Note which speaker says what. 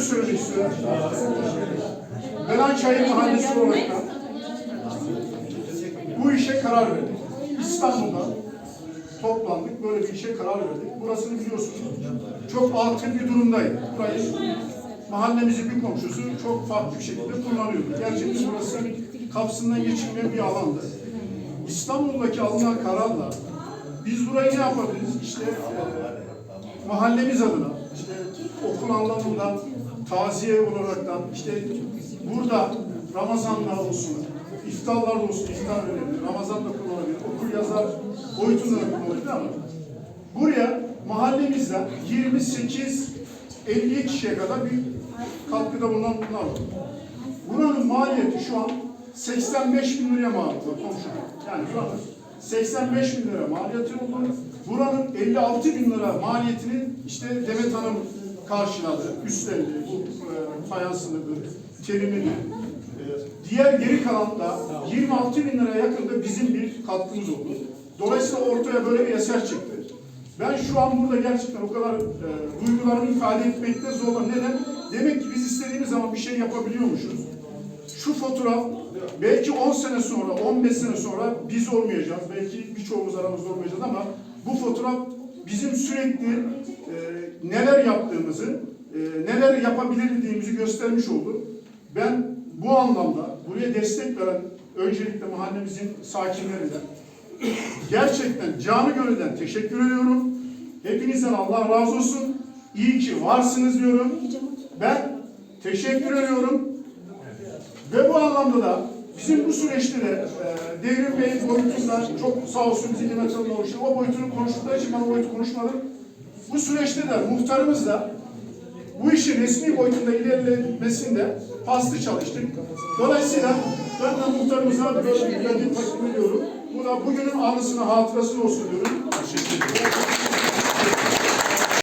Speaker 1: şunu söylemek istiyorum. Belançayır Mahallesi olarak bu işe karar verdik. İstanbul'da toplandık, böyle bir işe karar verdik. Burasını biliyorsunuz, çok altın bir durumdaydı. Burayı mahallemizin bir komşusu çok farklı bir şekilde kullanıyordu. Gerçekten burası kapsından geçilmeyen bir alandı. İstanbul'daki alınan kararla biz burayı ne yapabiliriz? İşte e, mahallemiz adına, işte okul anlamında, taziye olaraktan, işte burada Ramazanlar olsun, iftarlar olsun, iftar önemli, Ramazan da kullanılabilir, okul yazar boyutunda da kullanılabilir ama buraya mahallemizden 28 50 kişiye kadar bir katkıda bulunan bunlar var. Buranın maliyeti şu an 85 bin liraya mal komşu. Yani buranın 85 bin lira maliyeti oldu. Buranın 56 bin lira maliyetini işte Demet Hanım karşıladı, üstlendi. Bu e, fayansını, terimini. E, diğer geri kalan da 26 bin liraya yakında bizim bir katkımız oldu. Dolayısıyla ortaya böyle bir eser çıktı. Ben şu an burada gerçekten o kadar e, duygularımı ifade etmekte zorlanıyorum. Neden? Demek ki biz istediğimiz zaman bir şey yapabiliyormuşuz. Şu fotoğraf belki 10 sene sonra, 15 sene sonra biz olmayacağız. Belki birçoğumuz aramızda olmayacağız ama bu fotoğraf bizim sürekli e, neler yaptığımızı, e, neler yapabildiğimizi göstermiş oldu. Ben bu anlamda buraya destek veren öncelikle mahallemizin sakinlerine, Gerçekten canı gönülden teşekkür ediyorum. Hepinizden Allah razı olsun. İyi ki varsınız diyorum. Ben teşekkür ediyorum. Ve bu anlamda da bizim bu süreçte de e, Devrim Bey boyutunda çok sağ olsun bizi yönetmenle uğraştı. O boyutunu konuştukları için ben o boyutu konuşmadım. Bu süreçte de muhtarımız da bu işin resmi boyutunda ilerlemesinde paslı çalıştık. Dolayısıyla ben de muhtarımıza böyle bir ödül takdim ediyorum. Bu da bugünün anısına hatırası olsun diyorum. Teşekkür ederim.